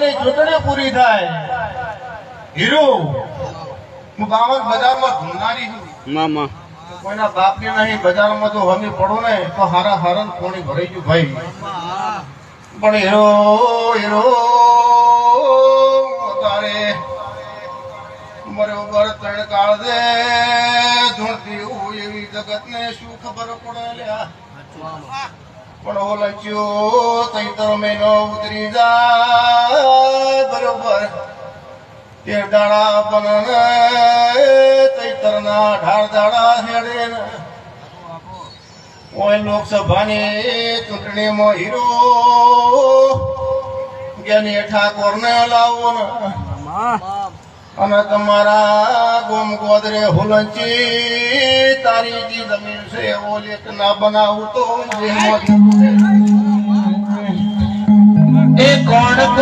તમારી ચૂંટણી પૂરી થાય. હીરો હું બાવન બજારમાં ઘૂમનારી છું. મામા. કોઈના બાપની નહીં બજારમાં જો હમી પડો ને તો હારા હરણ કોણી ભરાઈ ગયું ભાઈ. પણ હીરો હીરો તારે બરોબર ત્રણ કાળ દે ધૂણતી હોય એવી જગત ને શું ખબર પડે લ્યા? પણ ઓલચ્યો તૈતર મહિનો ઉતરી જાય તે દાડા પણ તૈતર ના ઢાળ દાડા હેડે ઓય લોકસભાની ચૂંટણીમાં હીરો જ્ઞાની ઠાકોર ને લાવો અને તમારા ગોમ ગોદરે હુલંચી તારી જી જમીન છે ઓલી ના બનાવું તો એ કોણ?